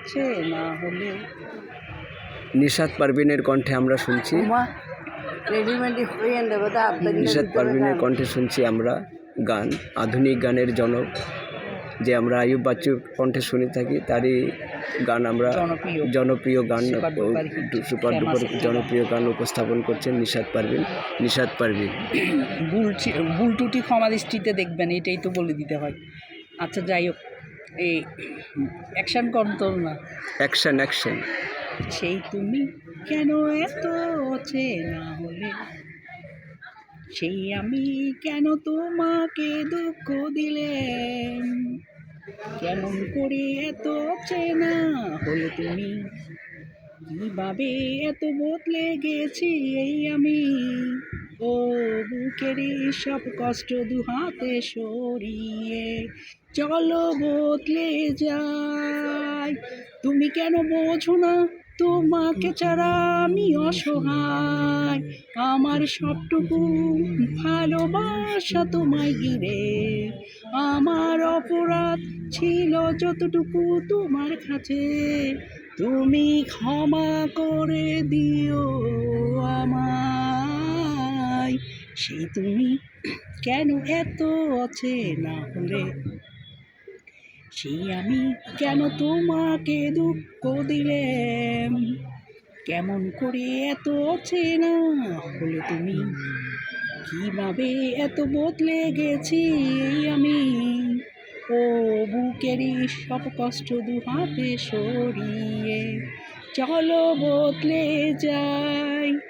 আছে না হলে নিশাদ পারভিনের কণ্ঠে আমরা শুনছি। নিশাদ পারভিনের কণ্ঠে শুনছি আমরা গান আধুনিক গানের জনক যে আমরা আয়ুব বাচ্চুর কণ্ঠে শুনে থাকি তারই গান আমরা জনপ্রিয় গান সুপার ডুপার জনপ্রিয় গান উপস্থাপন করছেন নিশাদ পারভিন। নিশাদ পারভিন। ভুল ভুল টুটি ক্ষমা দৃষ্টিতে দেখবেন এটাই তো বলে দিতে হয়। আচ্ছা যাই হোক। এই অ্যাকশন কন্ট্রোল না। Action action. সেই তুমি কেন এত না হলে? সেই আমি কেন তোমাকে দুঃখ দিলে? কেমন করে এত চেনা হলে তুমি? কীভাবে এত বদলে গেছি এই আমি? ও বুকেরই সব কষ্ট দু হাতে সরিয়ে, চলো বদলে যাই। তুমি কেন বোঝো না, তোমাকে ছাড়া আমি অসহায়। আমার সবটুকু ভালোবাসা তোমায় ঘিরে, আমার অপরাধ ছিল যতটুকু তোমার কাছে। তুমি ক্ষমা করে দিও। সেই তুমি কেন এত আছে না হলে? সেই আমি কেন তোমাকে দুঃখ দিলেম? কেমন করে এত চেনা হলে তুমি? কীভাবে এত বদলে গেছি আমি? ও বুকেরই সব কষ্ট দু হাতে সরিয়ে চলো বদলে যাই।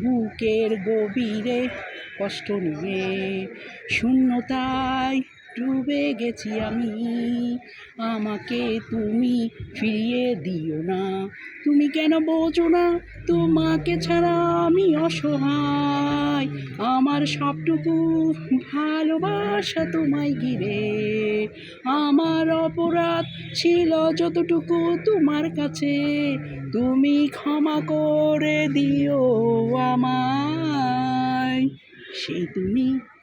বুকের গভীরে কষ্ট নিয়ে শূন্যতায় ডুবে গেছি আমি। আমাকে তুমি ফিরিয়ে দিও না। তুমি কেন বোঝো না? তোমাকে ছাড়া আমি অসহায়। আমার সবটুকু ভালোবাসা তোমায় ঘিরে। আমার অপরাধ ছিল যতটুকু তোমার কাছে। তুমি ক্ষমা করে দিও আমায়। সেই তুমি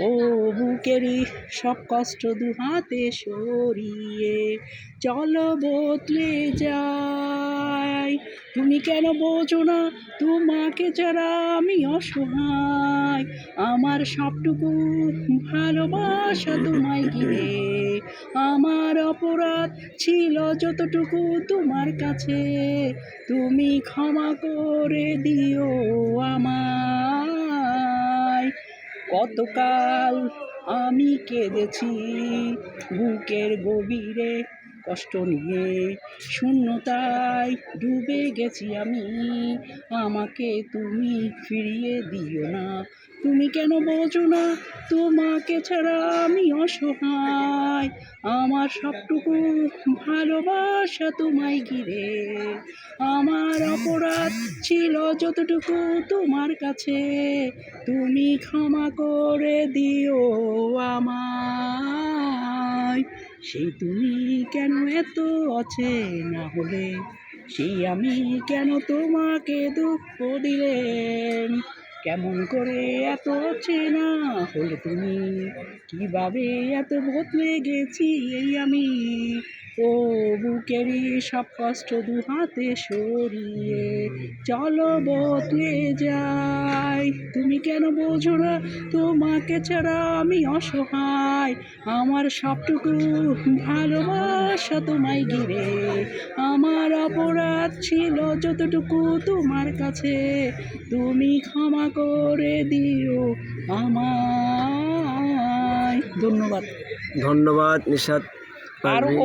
ও বুকেরই সব কষ্ট দু হাতে সরিয়ে, চলো বদলে যাই। তুমি কেন বোঝো না, তোমাকে ছাড়া আমি অসহায়। আমার সবটুকু ভালোবাসা তোমায় ঘিরে, আমার অপরাধ ছিল যতটুকু তোমার কাছে। তুমি ক্ষমা করে দিও আমায়। কতকাল আমি কেঁদেছি বুকের গভীরে কষ্ট নিয়ে। শূন্যতায় ডুবে গেছি আমি, আমাকে তুমি ফিরিয়ে দিও না। তুমি কেন বোঝো না, তোমাকে ছাড়া আমি অসহায়। আমার সবটুকু ভালোবাসা তোমায় ঘিরে। আমার অপরাধ ছিল যতটুকু তোমার কাছে। তুমি ক্ষমা করে দিও আমায়। সেই তুমি কেন এত আছে না হলে? সেই আমি কেন তোমাকে দুঃখ দিলেন? কেমন করে এত চেনা হলে তুমি? কীভাবে এত বদলে গেছি এই আমি? ও বুকেরই সব কষ্ট দু হাতে সরিয়ে, চলো বদলে যাই। তুমি কেন বোঝো না, তোমাকে ছাড়া আমি অসহায়। আমার সবটুকু ভালোবাসা তোমায় ঘিরে। আমার অপরাধ ছিল যতটুকু তোমার কাছে। তুমি ক্ষমা করে দিও আমায়। ধন্যবাদ। ধন্যবাদ নিশাদ পারবেন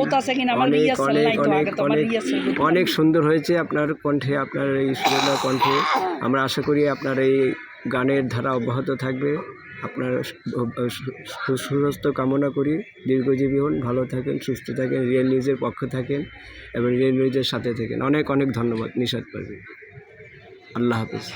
আমার অনেক অনেক অনেক অনেক অনেক সুন্দর হয়েছে আপনার কণ্ঠে আপনার এই সুরেলা কণ্ঠে। আমরা আশা করি আপনার এই গানের ধারা অব্যাহত থাকবে। আপনার সু- সু- সুস্বাস্থ্য কামনা করি। দীর্ঘজীবী হন ভালো থাকেন সুস্থ থাকেন রিয়েল নিউজের পক্ষে থাকেন এবং রিয়েল নিউজের সাথে থাকেন। অনেক অনেক ধন্যবাদ নিষাদ পারবে আল্লাহ হাফিজ।